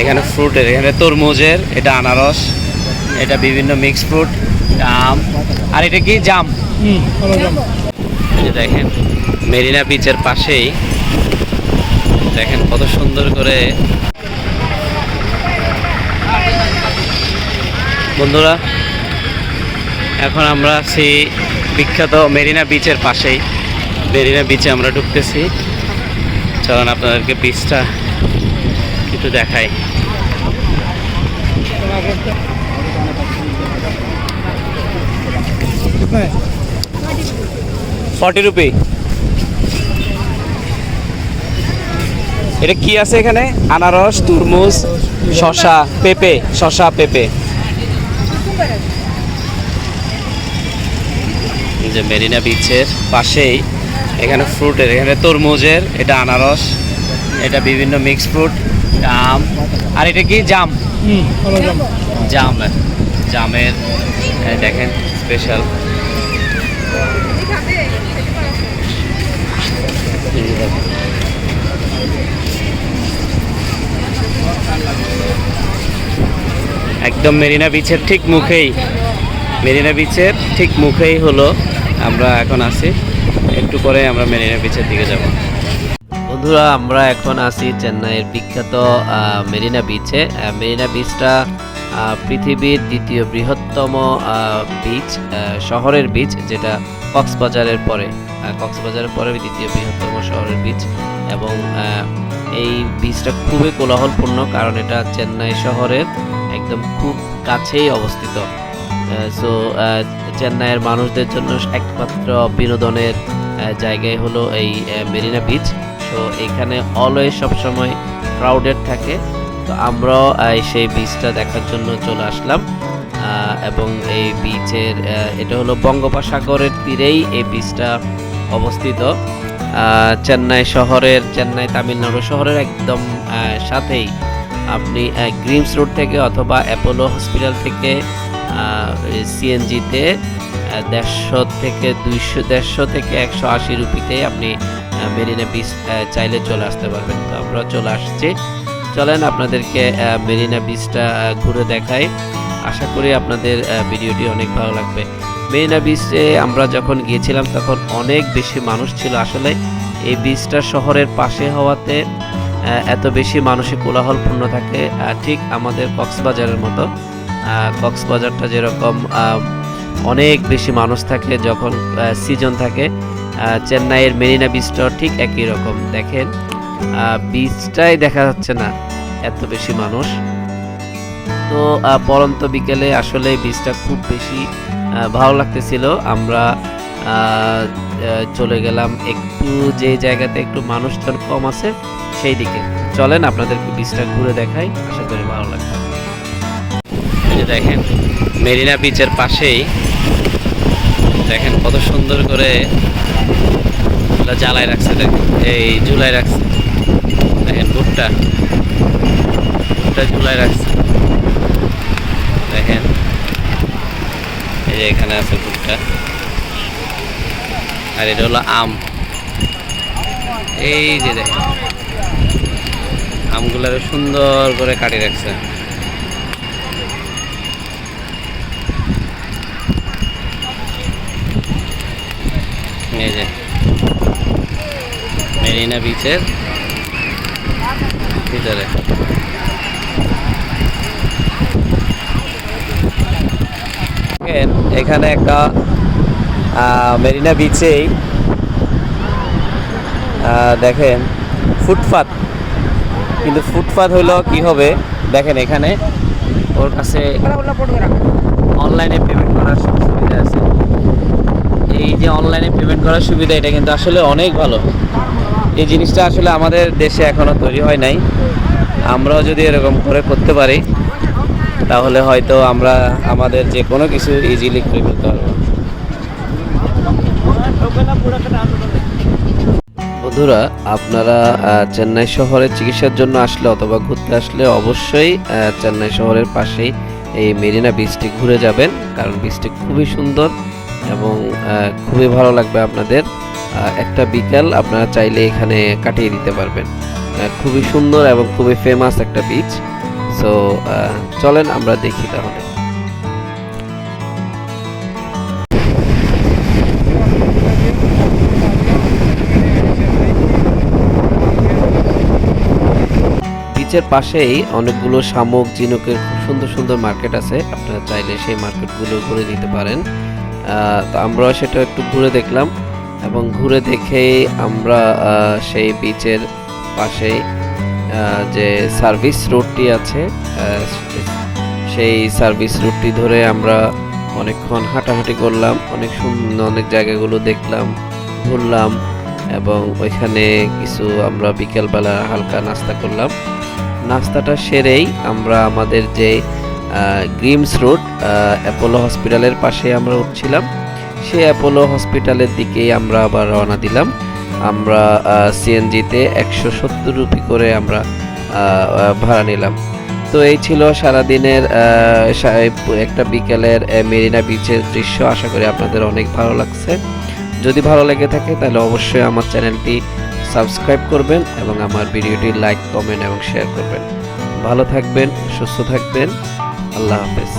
এখানে ফ্রুটের এখানে তরমুজের এটা আনারস এটা বিভিন্ন মিক্স ফ্রুট আম আর এটা কি? জাম। দেখেন মেরিনা বিচের পাশেই দেখেন কত সুন্দর করে। বন্ধুরা এখন আমরা আছি বিখ্যাত মেরিনা বিচের পাশেই। মেরিনা বিচে আমরা ঢুকতেছি। চলুন আপনাদেরকে বিচটা একটু দেখাই। Forty rupee. এটা কি আছে এখানে? আনারস, তরমুজ শশা পেঁপে শশা পেঁপে। যে মেরিনা বিচের পাশেই এখানে ফ্রুটের এখানে তরমুজের, এটা আনারস, এটা বিভিন্ন মিক্স ফ্রুট আম আর এটা কি? জাম। জাম। জামের দেখেন স্পেশাল একদম মেরিনা বিচের ঠিক মুখেই। মেরিনা বিচের ঠিক মুখেই হলো। আমরা এখন আছি। একটু পরে আমরা মেরিনা বিচের দিকে যাব। বন্ধুরা, আমরা এখন আছি চেন্নাইয়ের বিখ্যাত মেরিনা বিচে। মেরিনা বিচটা পৃথিবীর দ্বিতীয় বৃহত্তম বিচ শহরের বিচ যেটা কক্সবাজারের পরে। কক্সবাজারের পরে দ্বিতীয় বৃহত্তম শহরের বিচ এবং এই বিচটা খুবই কোলাহলপূর্ণ কারণ এটা চেন্নাই শহরের একদম খুব কাছেই অবস্থিত। সো চেন্নাইয়ের মানুষদের জন্য একমাত্র বিনোদনের জায়গায় হলো এই মেরিনা বিচ তো এখানে অলওয়েজ সবসময় ক্রাউডেড থাকে। তো আমরাও সেই বিচটা দেখার জন্য চলে আসলাম। এবং এই বিচের এটা হলো বঙ্গোপসাগরের তীরেই এই বিচটা অবস্থিত। চেন্নাই শহরের, চেন্নাই তামিলনাড়ু শহরের একদম সাথেই। আপনি গ্রিমস রোড থেকে অথবা অ্যাপোলো হসপিটাল থেকে সিএনজিতে দেড়শো থেকে দুইশো, দেড়শো থেকে একশো আশি রুপিতে আপনি মেরিনা বিচ চাইলে চলে আসতে পারবেন। তো আমরা চলে আসছি। চলেন আপনাদেরকে মেরিনা বিচটা ঘুরে দেখাই। আশা করি আপনাদের ভিডিওটি অনেক ভালো লাগবে। মেরিনা বিচে আমরা যখন গিয়েছিলাম, তখন অনেক বেশি মানুষ ছিল। আসলে এই বিচটা শহরের পাশে হওয়াতে এত বেশি মানুষের কোলাহলপূর্ণ থাকে। ঠিক আমাদের কক্সবাজারের মতো। কক্সবাজারটা যেরকম অনেক বেশি মানুষ থাকে যখন সিজন থাকে। চেন্নাইয়ের মেরিনা বিচটাও ঠিক একই রকম, দেখেন। বিচটাই দেখা যাচ্ছে না এত বেশি মানুষ। তো পরন্ত বিকেলে আসলে বিচটা খুব বেশি ভালো লাগতেছিল। আমরা চলে গেলাম একটু যে জায়গাতে একটু মানুষজন কম আছে সেই দিকে চলেন আপনাদেরকে বিচটা ঘুরে দেখাই, আশা করি ভালো লাগবে। যে দেখেন মেরিনা বিচের পাশেই দেখেন কত সুন্দর করে জ্বালায় রাখছে, দেখেন। এই ঝুলাই রাখছে। দেখেন ভুট্টা ভুট্টা ঝুলাই রাখছে। দেখেন। এই যে এখানে আছে ভুট্টা আর এটা হলো আম। এই যে দেখেন। আমগুলো সুন্দর করে কাটি রাখছে। এই যে মেরিনা বিচের ভিতরে। দেখেন, এখানে একটা মেরিনা বিচেই দেখেন ফুটপাত। কিন্তু ফুটপাত হইল কি হবে? দেখেন এখানে ওর কাছে অনলাইনে পেমেন্ট করার সব সুবিধা আছে এই যে অনলাইনে পেমেন্ট করার সুবিধা, এটা কিন্তু আসলে অনেক ভালো। এই জিনিসটা আসলে আমাদের দেশে এখনও তৈরি হয় নাই। আমরাও যদি এরকম করে করতে পারি, তাহলে হয়তো আমরা আমাদের যে কোনো কিছু ইজিলি করে ফেলতে পারব। বন্ধুরা, আপনারা চেন্নাই শহরে চিকিৎসার জন্য আসলে অথবা ঘুরতে আসলে অবশ্যই চেন্নাই শহরের পাশেই এই মেরিনা বিচটি ঘুরে যাবেন। কারণ বিচটি খুবই সুন্দর। এবং খুবই ভালো লাগবে আপনাদের। একটা বিকাল আপনারা চাইলে এখানে কাটিয়ে দিতে পারবেন। খুবই সুন্দর এবং খুবই ফেমাস একটা বিচ সো চলেন আমরা দেখি তাহলে। বিচের পাশেই অনেকগুলো শামুক, ঝিনুকের খুব সুন্দর সুন্দর মার্কেট আছে। আপনারা চাইলে সেই মার্কেটগুলো ঘুরে দিতে পারেন। তো আমরা সেটা একটু ঘুরে দেখলাম এবং ঘুরে দেখেই আমরা সেই বিচের পাশেই যে সার্ভিস রোডটি আছে সেই সার্ভিস রুটটি ধরে আমরা অনেকক্ষণ হাঁটাহাঁটি করলাম, অনেক সুন্দর অনেক জায়গাগুলো দেখলাম, ঘুরলাম এবং ওইখানে কিছু আমরা বিকেলবেলা হালকা নাস্তা করলাম। নাস্তাটা সেরেই আমরা আমাদের যে গ্রিমস রোড অ্যাপোলো হসপিটালের পাশে আমরা উঠছিলাম। সে অ্যাপোলো হসপিটালের দিকেই আমরা আবার রওনা দিলাম। আমরা সিএনজিতে একশো সত্তর রুপি করে আমরা ভাড়া নিলাম। তো এই ছিল সারাদিনের একটা বিকেলের মেরিনা বিচের দৃশ্য। আশা করি আপনাদের অনেক ভালো লাগছে। যদি ভালো লেগে থাকে তাহলে অবশ্যই আমার চ্যানেলটি সাবস্ক্রাইব করবেন এবং আমার ভিডিওটি লাইক, কমেন্ট এবং শেয়ার করবেন। ভালো থাকবেন, সুস্থ থাকবেন। আল্লাহ হাফেজ